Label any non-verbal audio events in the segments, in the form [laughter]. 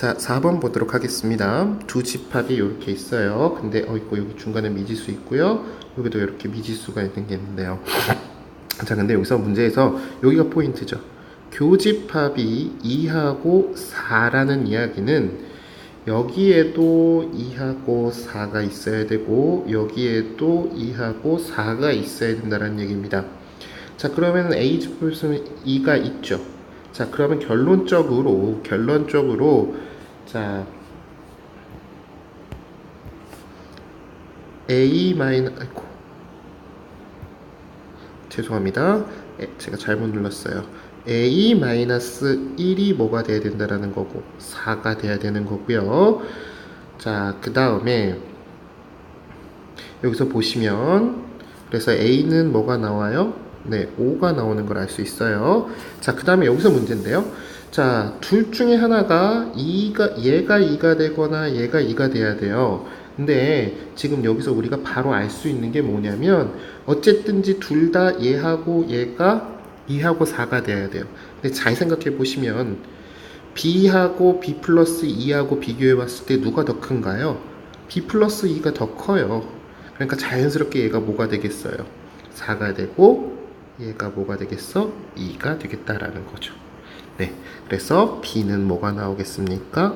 자, 4번 보도록 하겠습니다. 두 집합이 이렇게 있어요. 근데 어 있고 여기 중간에 미지수 있고요. 여기도 이렇게 미지수가 있는 게 있는데요. [laughs] 자, 근데 여기서 문제에서 여기가 포인트죠. 교집합이 2하고 4라는 이야기는 여기에도 2하고 4가 있어야 되고 여기에도 2하고 4가 있어야 된다는 얘기입니다. 자, 그러면 A 집합은 2가 있죠. 자, 그러면 결론적으로 결론적으로 자 A 마이너 아이고 죄송합니다. 에, 제가 잘못 눌렀어요. A 마이너스 1이 뭐가 돼야 된다라는 거고 4가 돼야 되는 거고요. 자, 그 다음에 여기서 보시면 그래서 A는 뭐가 나와요? 네, 5가 나오는 걸 알 수 있어요. 자, 그 다음에 여기서 문제인데요. 자, 둘 중에 하나가 2가, 얘가 2가 되거나 얘가 2가 돼야 돼요. 근데 지금 여기서 우리가 바로 알 수 있는 게 뭐냐면, 어쨌든지 둘 다 얘하고 얘가 2하고 4가 돼야 돼요. 근데 잘 생각해 보시면, B하고 B 플러스 2하고 비교해 봤을 때 누가 더 큰가요? B 플러스 2가 더 커요. 그러니까 자연스럽게 얘가 뭐가 되겠어요? 4가 되고, 얘가 뭐가 되겠어? 2가 되겠다라는 거죠. 네. 그래서 B는 뭐가 나오겠습니까?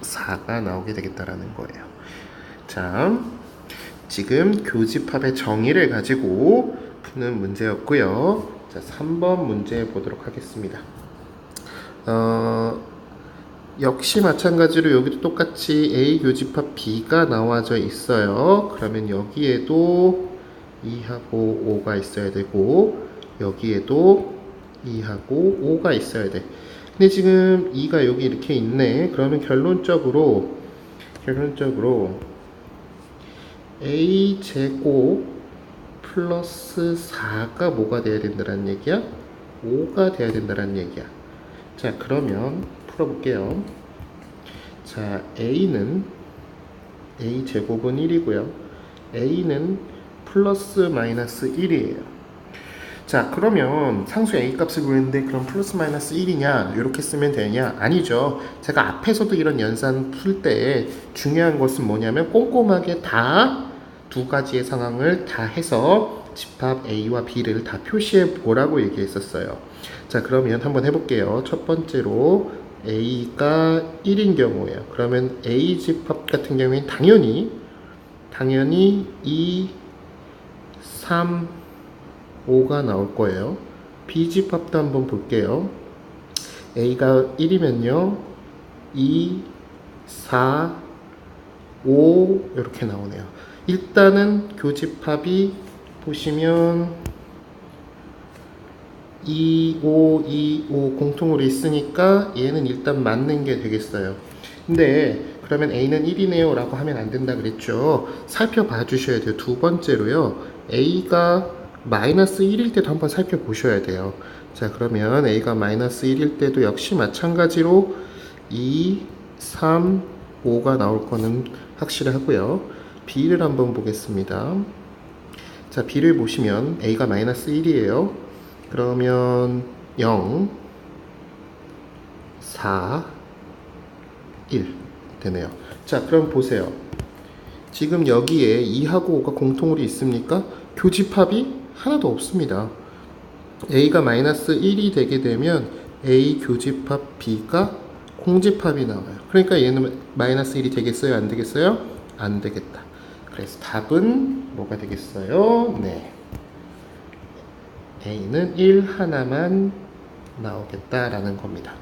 4가 나오게 되겠다라는 거예요. 자, 지금 교집합의 정의를 가지고 푸는 문제였고요. 자, 3번 문제 보도록 하겠습니다. 어, 역시 마찬가지로 여기도 똑같이 A 교집합 B가 나와져 있어요. 그러면 여기에도 2하고 5가 있어야 되고 여기에도 2하고 5가 있어야 돼. 근데 지금 2가 여기 이렇게 있네. 그러면 결론적으로 결론적으로 a 제곱 플러스 4가 뭐가 돼야 된다는 얘기야? 5가 돼야 된다는 얘기야. 자, 그러면 풀어볼게요. 자, a는 a 제곱은 1이고요. a는 플러스 마이너스 1이에요. 자 그러면 상수 a 값을 구했는데 그럼 플러스 마이너스 1이냐? 이렇게 쓰면 되냐? 아니죠. 제가 앞에서도 이런 연산 풀 때 중요한 것은 뭐냐면 꼼꼼하게 다 두 가지의 상황을 다 해서 집합 a와 b를 다 표시해 보라고 얘기했었어요. 자 그러면 한번 해볼게요. 첫 번째로 a가 1인 경우에요. 그러면 a 집합 같은 경우에는 당연히 당연히 2 3 5가 나올 거예요. B집합도 한번 볼게요. A가 1이면요. 2, 4, 5 이렇게 나오네요. 일단은 교집합이 보시면 2, 5, 2, 5 공통으로 있으니까 얘는 일단 맞는 게 되겠어요. 근데 그러면 A는 1이네요 라고 하면 안 된다 그랬죠. 살펴봐 주셔야 돼요. 두 번째로요. A가 마이너스 1일 때도 한번 살펴보셔야 돼요. 자, 그러면 A가 마이너스 1일 때도 역시 마찬가지로 2, 3, 5가 나올 거는 확실하고요. B를 한번 보겠습니다. 자, B를 보시면 A가 마이너스 1이에요. 그러면 0, 4, 1 되네요. 자, 그럼 보세요. 지금 여기에 2하고 5가 공통으로 있습니까? 교집합이 하나도 없습니다. A가 마이너스 1이 되게 되면 A 교집합 B가 공집합이 나와요. 그러니까 얘는 마이너스 1이 되겠어요? 안 되겠어요? 안 되겠다. 그래서 답은 뭐가 되겠어요? 네. A는 1 하나만 나오겠다라는 겁니다.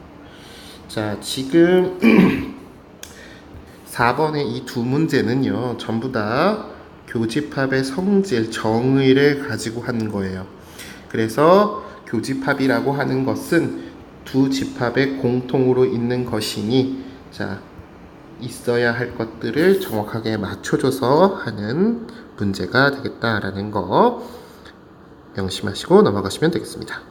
자, 지금 [clears throat] 4번의 이 두 문제는요, 전부 다 교집합의 성질, 정의를 가지고 한 거예요. 그래서 교집합이라고 하는 것은 두 집합의 공통으로 있는 것이니, 자, 있어야 할 것들을 정확하게 맞춰줘서 하는 문제가 되겠다라는 거 명심하시고 넘어가시면 되겠습니다.